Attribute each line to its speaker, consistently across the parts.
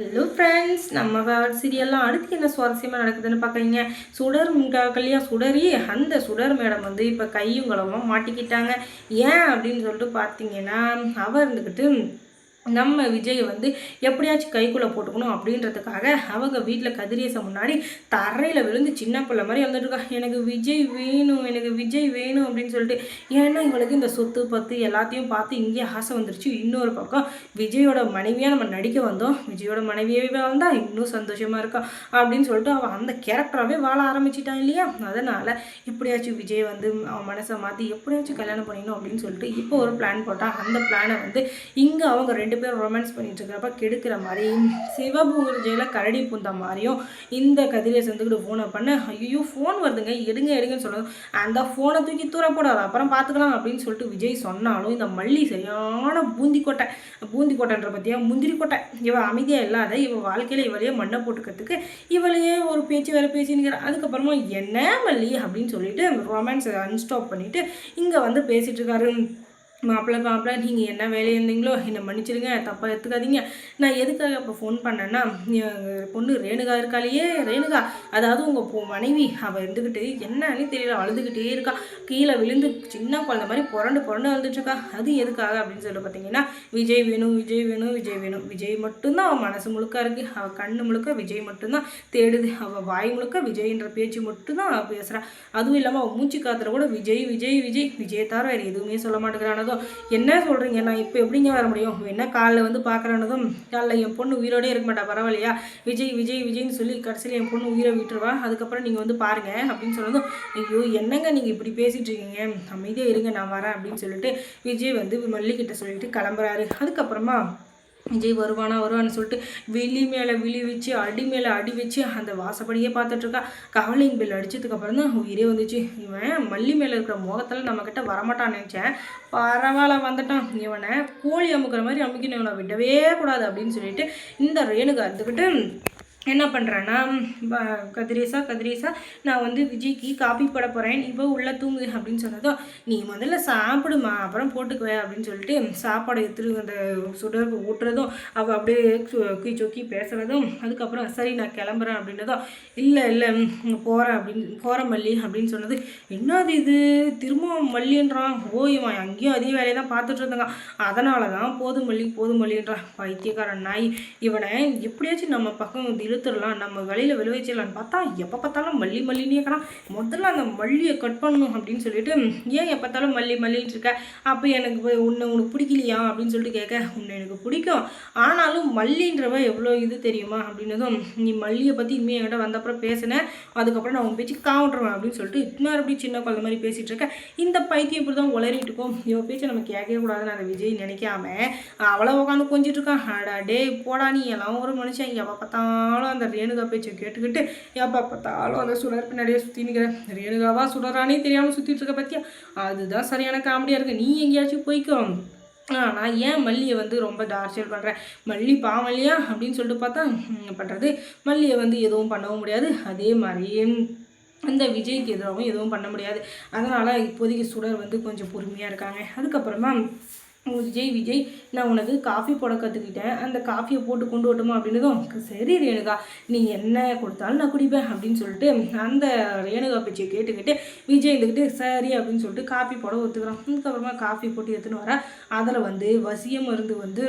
Speaker 1: Hello friends நம்ம சீரியல்லாம் அடுத்து என்ன சுவாரஸ்யமாக நடக்குதுன்னு பார்க்குறீங்க? சுடர் கல்யாணம் சுடரி அந்த சுடர் மேடம் வந்து இப்போ கையும் களமாக மாட்டிக்கிட்டாங்க. ஏன் அப்படின்னு சொல்லிட்டு பார்த்தீங்கன்னா அவ இருந்துக்கிட்டு நம்ம விஜயை வந்து எப்படியாச்சும் கைக்குள்ளே போட்டுக்கணும் அப்படின்றதுக்காக அவங்க வீட்டில் கதிரியச முன்னாடி தரையில் விழுந்து சின்ன பிள்ளை மாதிரி வந்துட்டுருக்கா எனக்கு விஜய் வேணும் எனக்கு விஜய் வேணும் அப்படின்னு சொல்லிட்டு ஏன்னா இவளுக்கு இந்த சொத்து பத்து எல்லாத்தையும் பார்த்து இங்கே ஆசை வந்துருச்சு. இன்னொரு பக்கம் விஜயோட மனைவியாக நம்ம நடிக்க வந்தோம். விஜயோட மனைவியாகவே வந்தால் இன்னும் சந்தோஷமாக இருக்கா அப்படின்னு சொல்லிட்டு அவள் அந்த கேரக்டராகவே வாழ ஆரம்பிச்சிட்டான் இல்லையா? அதனால் எப்படியாச்சும் விஜய் வந்து அவன் மனசை மாற்றி எப்படியாச்சும் கல்யாணம் பண்ணிடணும் அப்படின்னு சொல்லிட்டு இப்போ ஒரு பிளான் போட்டால் அந்த பிளானை வந்து இங்கே அவங்க ரெண்டு ரெண்டு பேரும் ரொமான்ஸ் பண்ணிட்டு இருக்கிறப்ப கெடுக்கிற மாதிரி சிவபூஜையில் கரடி பூந்த மாதிரியும் இந்த கதிரை சேர்ந்துக்கிட்டு ஃபோனை பண்ண. ஐயோ ஃபோன் வருதுங்க. எடுங்க எடுங்கன்னு சொல்லணும் அந்த ஃபோனை தூக்கி தூர போடாது. அப்புறம் பார்த்துக்கலாம் அப்படின்னு சொல்லிட்டு விஜய் சொன்னாலும் இந்த மல்லி சரியான பூந்தி கொட்டை பூந்தி கொட்டைன்ற பற்றியா முந்திரி கொட்டை இவள் அமைதியாக இல்லாத இவள் வாழ்க்கையில் இவளையே மண்ணை போட்டுக்கிறதுக்கு இவளையே ஒரு பேச்சு வேறு பேசினுக்கிறேன் அதுக்கப்புறமா என்ன மல்லி? அப்படின்னு சொல்லிட்டு ரொமான்ஸை அன்ஸ்டாப் பண்ணிவிட்டு இங்கே வந்து பேசிகிட்டு இருக்காரு மாப்பிள்ளை மாப்பிள்ளை நீங்கள் என்ன வேலையில் இருந்தீங்களோ என்னை மன்னிச்சிடுங்க தப்பாக எடுத்துக்காதீங்க. நான் எதுக்காக இப்போ ஃபோன் பண்ணேன்னா எங்கள் பொண்ணு ரேணுகா இருக்காளையே ரேணுகா. அதாவது உங்கள் பொ மனைவி அவள் இருந்துக்கிட்டு என்னன்னு தெரியல அழுதுகிட்டே இருக்கா. கீழே விழுந்து சின்ன குழந்த மாதிரி புரண்டு புரண்டு வந்துட்டுருக்கா அது எதுக்காக அப்படின்னு சொல்லி பார்த்தீங்கன்னா விஜய் வேணும் விஜய் வேணும் விஜய் வேணும். விஜய் மட்டும்தான் அவள் மனசு முழுக்க இருக்குது அவள் கண்ணு முழுக்க விஜய் மட்டும்தான் தேடுது. அவள் வாய் முழுக்க விஜய்ன்ற பேச்சு மட்டும்தான் அவள் பேசுகிறா அதுவும் இல்லாமல் அவள் மூச்சு காத்துல கூட விஜய் விஜய் விஜய் விஜய் தவிர வேறு எதுவுமே சொல்ல மாட்டேங்கிறானதோ என்ன சொல்கிறீங்க நான் இப்போ எப்படிங்க வர முடியும்? என்ன காலைல வந்து பார்க்குறேன்னதும் காலைல என் பொண்ணு உயிரோடே இருக்க மாட்டா பரவாயில்லையா? விஜய் விஜய் விஜய்னு சொல்லி கடைசியில் என் பொண்ணு உயிரை விட்டுருவா. அதுக்கப்புறம் நீங்கள் வந்து பாருங்க அப்படின்னு சொன்னதும் ஐயோ என்னங்க நீங்கள் இப்படி பேசிகிட்டு இருக்கீங்க? அமைதியாக இருங்க நான் வரேன் அப்படின்னு சொல்லிட்டு விஜய் வந்து மல்லிகிட்ட சொல்லிட்டு கிளம்புறாரு. அதுக்கப்புறமா விஜய் வருவானா வருவான்னு சொல்லிட்டு விழி மேலே விழி வச்சு அடி மேலே அடி வச்சு அந்த வாசப்படியே பார்த்துட்ருக்கா காலிங் பெல் அடித்ததுக்கப்புறம் தான் உயிரே வந்துச்சு. இவன் மல்லி மேலே இருக்கிற முகத்தில் நம்மக்கிட்ட வரமாட்டான்னு நினச்சேன். பரவாயில்ல வந்துட்டான். இவனை கோழி அமுக்கிற மாதிரி அமுக்கினவனை இவனை விடவே கூடாது அப்படின்னு சொல்லிட்டு இந்த ரேணுகா இருந்துக்கிட்டு என்ன பண்ணுறேன்னா கதிரேசா கதிரேசா நான் வந்து விஜய்க்கு காப்பி போட போகிறேன் இப்போ உள்ளே தூங்கு அப்படின்னு சொன்னதும் நீ முதல்ல சாப்பிடுமா அப்புறம் போட்டுக்குவே அப்படின்னு சொல்லிட்டு சாப்பாடு எடுத்துட்டு அந்த சுடருக்கு ஊட்டுறதும் அவள் அப்படியே சொக்கி சொக்கி பேசுகிறதும் அதுக்கப்புறம் சரி நான் கிளம்புறேன் அப்படின்னதும் இல்லை இல்லை போகிறேன் அப்படின்னு போகிற மல்லி அப்படின்னு சொன்னது. என்னது இது? திரும்பவும் மல்லின்றான்? ஓ இவன் அங்கேயும் அதே வேலையை தான் பார்த்துட்டு இருந்தாங்க. அதனால தான் போதும் மல்லி போதும் மல்லின்றான். பைத்தியக்காரன் நாய். இவனை எப்படியாச்சும் நம்ம பக்கம் எடுத்துடலாம். நம்ம வெளியில் விளைவிச்சிடலான்னு பார்த்தா எப்போ பார்த்தாலும் மல்லி மல்லினே கணா முதல்ல அந்த மல்லியை கட் பண்ணணும் அப்படின்னு சொல்லிட்டு ஏன் எப்போ பார்த்தாலும் மல்லி மல்லின்னு இருக்க? அப்போ எனக்கு உன்னை உனக்கு பிடிக்கலையா? அப்படின்னு சொல்லிட்டு கேட்க உன்னை எனக்கு பிடிக்கும். ஆனாலும் மல்லின்றவ எவ்வளோ இது தெரியுமா? அப்படின்னதும் நீ மல்லியை பற்றி இனிமேல் என்கிட்ட வந்தப்புறம் பேசினேன் அதுக்கப்புறம் நான் உன் பேச்சு காவுண்டுருவேன் அப்படின்னு சொல்லிட்டு இன்னும் அப்படி சின்ன குழந்தை மாதிரி பேசிகிட்டு இருக்கேன் இந்த பைத்தியம் இப்படி தான் உளறிட்டு இருக்கோம். இவன் பேச்சு நம்ம கேட்கவே கூடாதுன்னு அந்த விஜய் நினைக்காம அவ்வளோ உட்காந்து கொஞ்சிட்டு இருக்கான். அடா டே போடா நீ எல்லாம் ஒரு மனுஷன். எப்போ பார்த்தாலும் அந்த ரேணுகா பேச்சை கேட்டுக்கிட்டு எப்போ பார்த்தாலும் அந்த சுடர் பின்னாடியே சுற்றி நிற்கிறேன் ரேணுகாவா சுடரானே தெரியாமல் சுற்றிட்டு இருக்க பற்றியா அதுதான் சரியான காமெடியாக இருக்குது நீ எங்கேயாச்சும் போய்க்கோ. நான் ஏன் மல்லியை வந்து ரொம்ப டார்ச்சர் பண்ணுறேன் மல்லி பாவல்லையா அப்படின்னு சொல்லிட்டு பார்த்தா பண்ணுறது மல்லியை வந்து எதுவும் பண்ணவும் முடியாது. அதே மாதிரி அந்த விஜய்க்கு எதிராகவும் எதுவும் பண்ண முடியாது. அதனால் இப்போதைக்கு சுடர் வந்து கொஞ்சம் பொறுமையாக இருக்காங்க. அதுக்கப்புறமா விஜய் விஜய் நான் உனக்கு காஃபி போட கற்றுக்கிட்டேன் அந்த காஃபியை போட்டு கொண்டு வரட்டுமா அப்படின்னதும் சரி ரேணுகா. நீ என்ன கொடுத்தாலும் நான் குடிப்பேன் அப்படின்னு சொல்லிட்டு அந்த ரேணுகா பேச்சை கேட்டுக்கிட்டு விஜய் இருந்துக்கிட்டு சரி அப்படின்னு சொல்லிட்டு காஃபி போட ஒத்துக்கிறான். அதுக்கப்புறமா காஃபி போட்டு எடுத்துன்னு வர அதில் வந்து வசிய மருந்து வந்து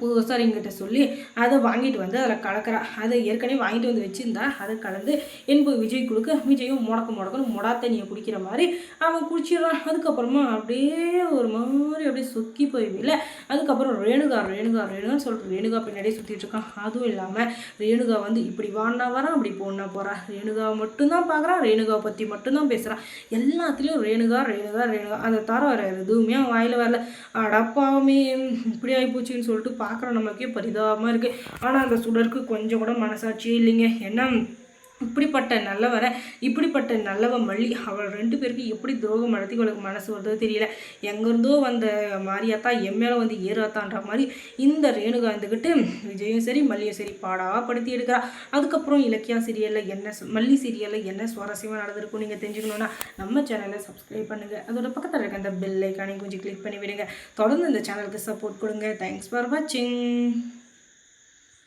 Speaker 1: பூசாரிங்கிட்ட சொல்லி அதை வாங்கிட்டு வந்து அதில் கலக்கிறா. அதை ஏற்கனவே வாங்கிட்டு வந்து வச்சுருந்தா அதை கலந்து என்பு விஜய் கொடுக்க விஜயும் முடக்க முடக்கணும் முடா தண்ணியை குடிக்கிற மாதிரி அவன் குடிச்சிடுறான். அதுக்கப்புறமா அப்படியே ஒரு மாதிரி அப்படியே சொக்கி போய்வில்ல அதுக்கப்புறம் ரேணுகா ரேணுகா ரேணுகான்னு சொல்லிட்டு ரேணுகா பின்னாடியே சுற்றிட்டு இருக்கான். அதுவும் இல்லாமல் ரேணுகா வந்து இப்படி வாடினா வரான் அப்படி போனா போகிறா ரேணுகாவை மட்டும்தான் பார்க்குறான் ரேணுகாவை பற்றி மட்டும்தான் பேசுகிறான் எல்லாத்துலேயும் ரேணுகா ரேணுகா ரேணுகா. அதை தர வர எதுவுமே அவன் வாயில் வரல. அடப்பாவுமே இப்படி ஆகி போச்சுன்னு சொல்லிட்டு பார்க்குற நமக்கே பரிதாபமாக இருக்குது ஆனால் அந்த சுடருக்கு கொஞ்சம் கூட மனசாட்சியே இல்லைங்க. என்ன? இப்படிப்பட்ட நல்லவரை இப்படிப்பட்ட நல்லவ மல்லி அவள் ரெண்டு பேருக்கும் எப்படி துரோகம் நடத்தி அவளுக்கு மனசு வருதோ தெரியல. எங்கேருந்தோ வந்த மாரியாத்தா என் மேலே வந்து ஏறாத்தான்ற மாதிரி இந்த ரேணுகா இருந்துக்கிட்டு விஜயும் சரி மல்லியும் சரி பாடாப்படுத்தி எடுக்கிறா. அதுக்கப்புறம் இலக்கியா சீரியலில் என்ன மல்லி சீரியலில் என்ன சுவாரஸ்யமாக நடந்திருக்கும் நீங்கள் தெரிஞ்சுக்கணுன்னா நம்ம சேனலை சப்ஸ்கிரைப் பண்ணுங்கள் அதோட பக்கத்தில் இருக்க அந்த பெல் ஐக்கானையும் கொஞ்சம் கிளிக் பண்ணி விடுங்க தொடர்ந்து இந்த சேனலுக்கு சப்போர்ட் கொடுங்க. தேங்க்ஸ் ஃபார் வாட்சிங்